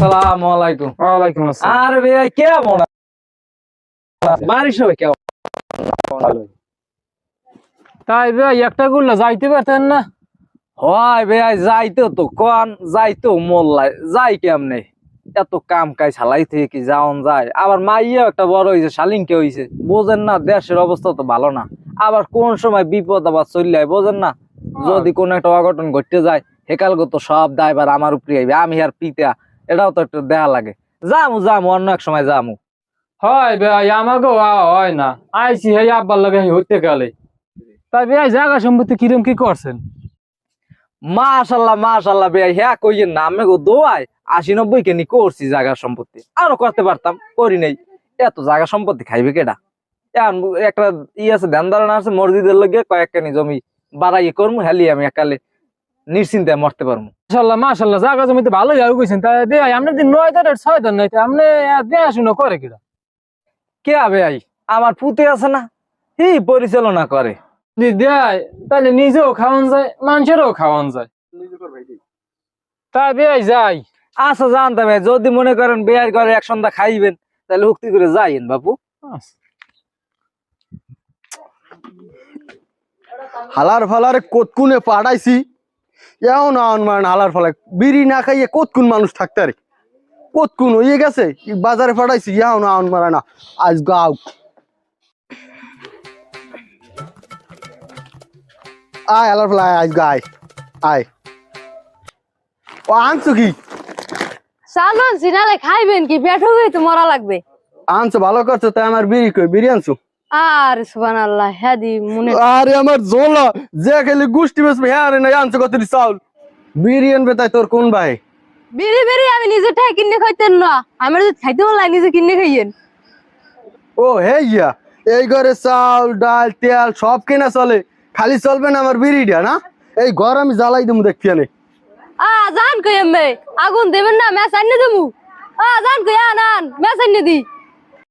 আসসালামু আলাইকুম। ওয়ালাইকুম আসসালাম। আর ভাই কেমন বাড়ির সবাই কেমন? তাই ভাই একটা গুল্লা যাইতে পারতেন না? হয় ভাই যাইতো তো কোন যাইতো মোল্লাই যাই কেমনে? এত কাম কাজ হালাই থেকে কি যাওন যায়? আবার মাইয়া একটা বড় হয়েছে শালিংকে হয়েছে বোঝেন না দেশের অবস্থা তো ভালো না। আবার কোন সময় বিপদ আবার চলে যায় বোঝেন না? যদি কোন একটা অঘটন ঘটতে যায় হেকাল তো সব দায়বার আমার উপরে আইবে। আমি আর পিতা এটাও তো একটু দেয়া লাগে। যামু যামু অন্য এক সময় যামু। হয় ভাই আমাকেও হয় না। আইসি হে আব্বার লাগে হইতে গেলে। তাই ভাই জায়গা সম্পত্তি কিরম কি করছেন? মাশাল্লাহ মাশাল্লাহ ভাই হ্যাঁ কইয়েন না আমি গো দোয়াই আশি নব্বই কেনি করছি জায়গা সম্পত্তি। আরও করতে পারতাম করি নাই। এত জায়গা সম্পত্তি খাইবে কেডা? একটা ই আছে ধ্যান ধারণা আছে মসজিদের লগে কয়েকখানি জমি বাড়াই করমু হেলি আমি একালে। নিশ্চিন্তে মরতে পারব। মাশাল্লাহ মাশাল্লাহ জায়গা জমিতে ভালোই আগে গেছেন আপনি দিন নয় তার ছয় দিন নাই আপনি দেখাশুনো করে কিরা। কে আবে আই? আমার পুতে আছে না হি পরিচালনা করে। যদি দেয় তাহলে নিজেও খাওয়ান যায় মানুষেরও খাওয়ান যায়। যাই। আচ্ছা জানতাম যদি মনে করেন বিয়ার করে এক সন্ধ্যা খাইবেন তাহলে উক্তি করে যাইন বাপু। হালার ফালারে কতকুনে পাড়াইছি এও না মান হালার ফালা বিড়ি না খাইয়ে কতকুন মানুষ থাকতে আরে কতকুন হয়ে গেছে? বাজারে ইয়াও না আন মারা না। আজ গাও। আয় হালার ফালা আয়, আজ গায়। আয়। ও আনছো কি? সালমান সিনালে খাইবেন কি? পেট হয়ে তো মরা লাগবে। আনছো ভালো করছ তাই আমার বিড়ি কই? বিড়ি আনছো? আর সুবান আল্লাহ হ্যাঁ মনে আরে আমার জোলা যে খেলে গুষ্টি হ্যাঁ রে না আনছো কত চাউল। তোর কোন ভাই? বেরি বেরি আমি নিজে কিনে খাইতেন না। আমার যদি খাইতে বললাই নিজে কিনে খাইয়েন। ও হে ইয়া এই ঘরে চাউল ডাল তেল সব কেনা চলে। খালি চলবে না আমার বিড়িটা না? এই ঘর আমি জ্বালাই দেবো দেখি আনে আ জান কই আগুন দেবেন না ম্যাচ আইনে দেবো আ জান কই আন আন ম্যাচ আইনে দি।